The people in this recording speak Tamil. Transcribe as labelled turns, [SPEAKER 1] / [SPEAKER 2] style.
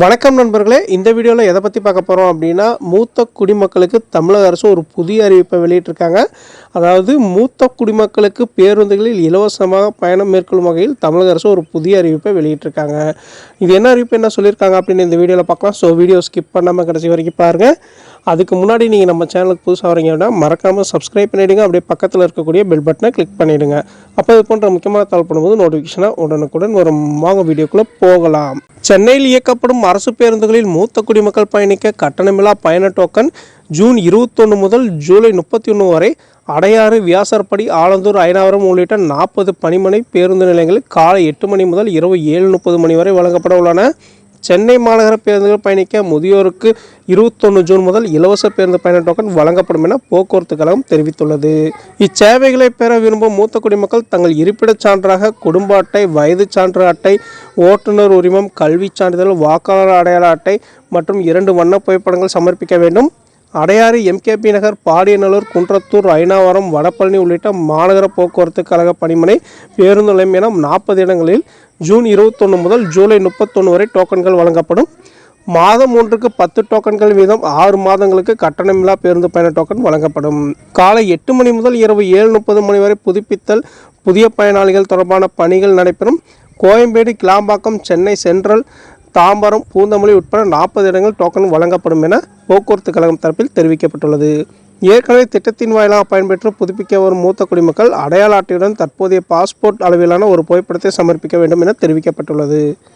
[SPEAKER 1] வணக்கம் நண்பர்களே. இந்த வீடியோவில் எதை பற்றி பார்க்க போகிறோம் அப்படின்னா மூத்த குடிமக்களுக்கு தமிழக அரசு ஒரு புதிய அறிவிப்பை வெளியிட்டிருக்காங்க. அதாவது மூத்த குடிமக்களுக்கு பேருந்துகளில் இலவசமாக பயணம் மேற்கொள்ளும் வகையில் தமிழக அரசு ஒரு புதிய அறிவிப்பை வெளியிட்டிருக்காங்க. இது என்ன அறிவிப்பு என்ன சொல்லியிருக்காங்க அப்படின்னு இந்த வீடியோவில் பார்க்கலாம். ஸோ வீடியோ ஸ்கிப் பண்ணாமல் கடைசி வரைக்கும் பாருங்கள் அதுக்கு முன்னாடி நீங்கள் நம்ம சேனலுக்கு புதுசாக வரீங்க அப்படின்னா மறக்காமல் சப்ஸ்கிரைப் பண்ணிவிடுங்க அப்படியே பக்கத்தில் இருக்கக்கூடிய பெல் பட்டனை கிளிக் பண்ணிவிடுங்க அப்போ இது போன்ற முக்கியமான தகவல் பண்ணும்போது நோட்டிஃபிகேஷனாக உடனுக்குடன் ஒரு வாங்க வீடியோக்குள்ளே போகலாம். சென்னையில் இயக்கப்படும் அரசு பேருந்துகளில் மூத்த குடிமக்கள் பயணிக்க கட்டணமில்லா பயண டோக்கன் ஜூன் இருபத்தொன்று முதல் ஜூலை முப்பத்தி ஒன்று வரை அடையாறு வியாசர்படி ஆலந்தூர் ஐநாவரம் உள்ளிட்ட நாற்பது பணிமனை பேருந்து நிலையங்களில் காலை எட்டு மணி முதல் இரவு ஏழு முப்பது மணி வரை வழங்கப்பட உள்ளன. சென்னை மாநகர பேருந்துகள் பயணிக்க முதியோருக்கு இருபத்தொன்று ஜூன் முதல் இலவச பேருந்து பயண டோக்கன் வழங்கப்படும் என போக்குவரத்து கழகம் தெரிவித்துள்ளது. இச்சேவைகளை பெற விரும்பும் மூத்த குடிமக்கள் தங்கள் இருப்பிடச் சான்றாக குடும்ப அட்டை வயது சான்று அட்டை ஓட்டுநர் உரிமம் கல்விச் சான்றிதழ் வாக்காளர் அடையாள அட்டை மற்றும் இரண்டு வண்ண புகைப்படங்கள் சமர்ப்பிக்க வேண்டும். அடையாறு எம்கேபி நகர் பாடியநல்லூர் குன்றத்தூர் ஐனாவரம் வடபழனி உள்ளிட்ட மாநகர போக்குவரத்து கழக பணிமனை பேருந்து நிலையம் என நாற்பது இடங்களில் ஜூன் இருபத்தொன்று முதல் ஜூலை முப்பத்தொன்று வரை டோக்கன்கள் வழங்கப்படும். மாதம் ஒன்றுக்கு பத்து டோக்கன்கள் வீதம் ஆறு மாதங்களுக்கு கட்டணமில்லா பேருந்து பயண டோக்கன் வழங்கப்படும். காலை எட்டு மணி முதல் இரவு ஏழு முப்பது மணி வரை புதுப்பித்தல் புதிய பயனாளிகள் தொடர்பான பணிகள் நடைபெறும். கோயம்பேடு கிளாம்பாக்கம் சென்னை சென்ட்ரல் தாம்பரம் பூந்தமல்லி உட்பட நாற்பது இடங்கள் டோக்கன் வழங்கப்படும் என போக்குவரத்து கழகம் தரப்பில் தெரிவிக்கப்பட்டுள்ளது. ஏற்கனவே திட்டத்தின் வாயிலாக பயன்பெற்று புதுப்பிக்க வரும் மூத்த குடிமக்கள் அடையாள அட்டையுடன் தற்போதைய பாஸ்போர்ட் அளவிலான ஒரு புகைப்படத்தை சமர்ப்பிக்க வேண்டும் என தெரிவிக்கப்பட்டுள்ளது.